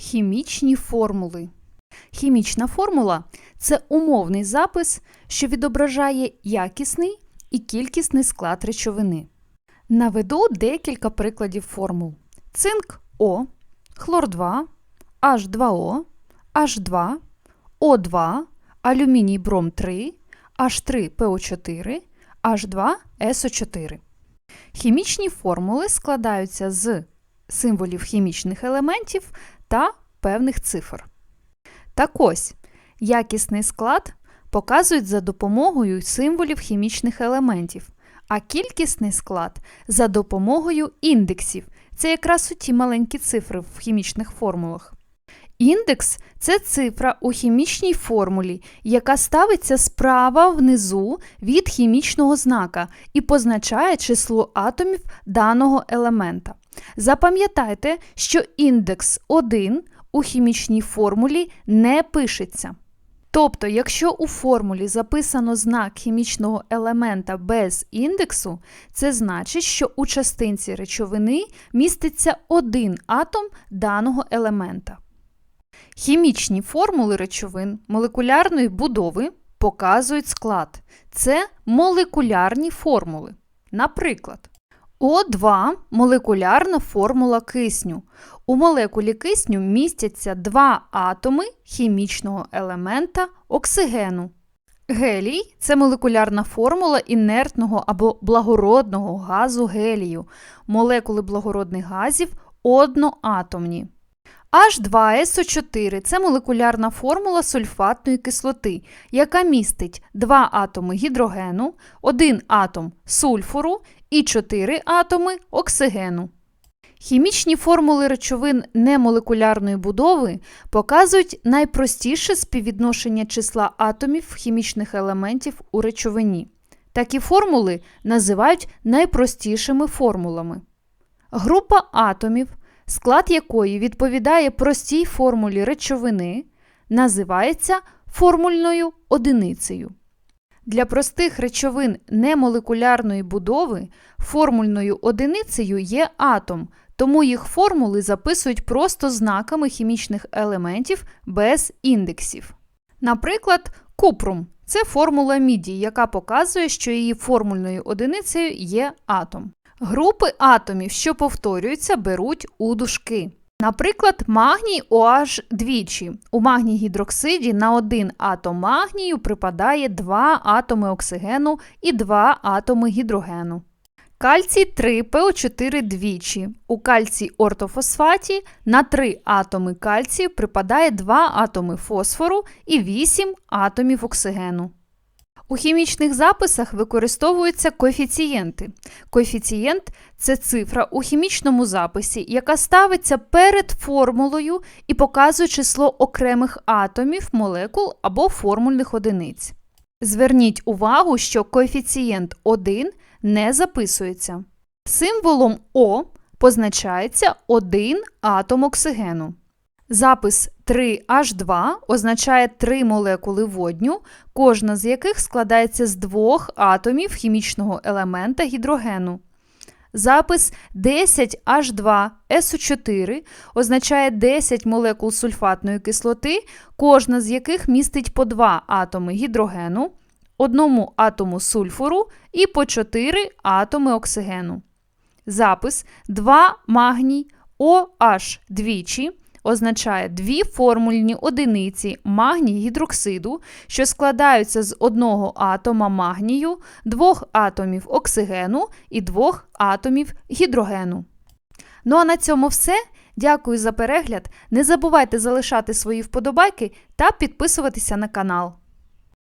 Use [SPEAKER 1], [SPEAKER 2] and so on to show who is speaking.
[SPEAKER 1] Хімічні формули. Хімічна формула це умовний запис, що відображає якісний і кількісний склад речовини. Наведу декілька прикладів формул: цинк О, хлор 2, H2O, H2, O2, алюміній бром 3, H3PO4, H2SO4. Хімічні формули складаються з символів хімічних елементів та певних цифр. Так ось, якісний склад показують за допомогою символів хімічних елементів, а кількісний склад за допомогою індексів. Це якраз у ті маленькі цифри в хімічних формулах. Індекс це цифра у хімічній формулі, яка ставиться справа внизу від хімічного знака і позначає число атомів даного елемента. Запам'ятайте, що індекс 1 у хімічній формулі не пишеться. Тобто, якщо у формулі записано знак хімічного елемента без індексу, це значить, що у частинці речовини міститься один атом даного елемента. Хімічні формули речовин молекулярної будови показують склад. Це молекулярні формули. Наприклад, О2 молекулярна формула кисню. У молекулі кисню містяться два атоми хімічного елемента оксигену. Гелій це молекулярна формула інертного або благородного газу гелію. Молекули благородних газів одноатомні. H2SO4 це молекулярна формула сульфатної кислоти, яка містить два атоми гідрогену, один атом сульфуру і чотири атоми оксигену. Хімічні формули речовин немолекулярної будови показують найпростіше співвідношення числа атомів хімічних елементів у речовині. Такі формули називають найпростішими формулами. Група атомів, склад якої відповідає простій формулі речовини, називається формульною одиницею. Для простих речовин немолекулярної будови формульною одиницею є атом, тому їх формули записують просто знаками хімічних елементів без індексів. Наприклад, купрум це формула міді, яка показує, що її формульною одиницею є атом. Групи атомів, що повторюються, беруть у дужки. Наприклад, магній OH двічі. У магній гідроксиді на один атом магнію припадає два атоми оксигену і два атоми гідрогену. Кальцій 3 ПО4 двічі. У кальцій ортофосфаті на 3 атоми кальцію припадає 2 атоми фосфору і 8 атомів оксигену. У хімічних записах використовуються коефіцієнти. Коефіцієнт це цифра у хімічному записі, яка ставиться перед формулою і показує число окремих атомів, молекул або формульних одиниць. Зверніть увагу, що коефіцієнт 1 не записується. Символом О позначається один атом оксигену. Запис 3H2 означає три молекули водню, кожна з яких складається з двох атомів хімічного елемента гідрогену. Запис 10H2SO4 означає 10 молекул сульфатної кислоти, кожна з яких містить по 2 атоми гідрогену, одному атому сульфуру і по 4 атоми оксигену. Запис 2 магній OH двічі означає дві формульні одиниці магній гідроксиду, що складаються з одного атома магнію, двох атомів оксигену і двох атомів гідрогену. Ну а на цьому все. Дякую за перегляд. Не забувайте залишати свої вподобайки та підписуватися на канал.